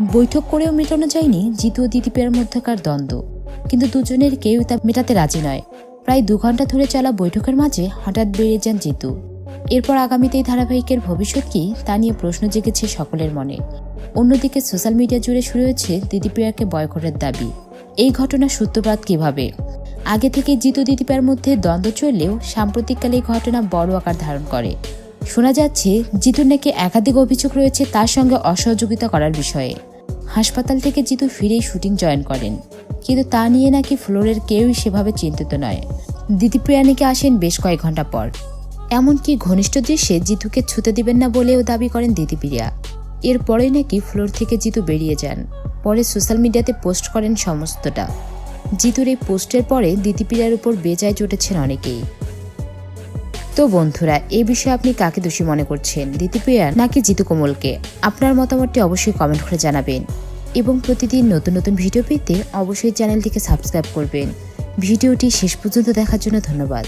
বৈঠক করেও মেটানো যায়নি জিতু ও দিদিপিয়ার মধ্যকার দ্বন্দ্ব। কিন্তু দুজনের কেউ তা মেটাতে রাজি নয়। প্রায় দু ঘণ্টা ধরে চলা বৈঠকের মাঝে হঠাৎ বেরিয়ে যান জিতু। এরপর আগামীতে এই ধারাবাহিকের ভবিষ্যৎ কি তা নিয়ে প্রশ্ন জেগেছে সকলের মনে। অন্যদিকে সোশ্যাল মিডিয়া জুড়ে শুরু হয়েছে দিদিপ্রিয়াকে বয়কটের দাবি। এই ঘটনার সূত্রপাত কীভাবে? আগে থেকে জিতু দিদিপার মধ্যে দ্বন্দ্ব চললেও সাম্প্রতিককালে এই ঘটনা বড় আকার ধারণ করে। শোনা যাচ্ছে, জিতুর নাকি একাধিক অভিযোগ রয়েছে তার সঙ্গে অসহযোগিতা করার বিষয়ে। হাসপাতাল থেকে জিতু ফিরেই শুটিং জয়েন করেন। কিন্তু তা নিয়ে নাকি ফ্লোরের কেউই সেভাবে চিন্তিত নয়। দিদিপ্রিয়া নাকি আসেন বেশ কয়েক ঘণ্টা পর। এমনকি ঘনিষ্ঠ দৃশ্যে জিতুকে ছুতে দিবেন না বলেও দাবি করেন দিদিপ্রিয়া এরপরেই নাকি ফ্লোর থেকে জিতু বেরিয়ে যান। পরে সোশ্যাল মিডিয়াতে পোস্ট করেন সমস্তটা। জিতুর এই পোস্টের পরে দিদিপ্রিয়ার উপর বেজায় চটেছেন অনেকেই। তো বন্ধুরা এই বিষয়ে আপনি কাকে দোষী মনে করছেন? দিতিপ্রিয়া নাকি জিতু কোমলকে? আপনার মতামতটি অবশ্যই কমেন্ট করে জানাবেন। এবং প্রতিদিন নতুন নতুন ভিডিও পেতে অবশ্যই চ্যানেলটিকে সাবস্ক্রাইব করবেন। ভিডিওটি শেষ পর্যন্ত দেখার জন্য ধন্যবাদ।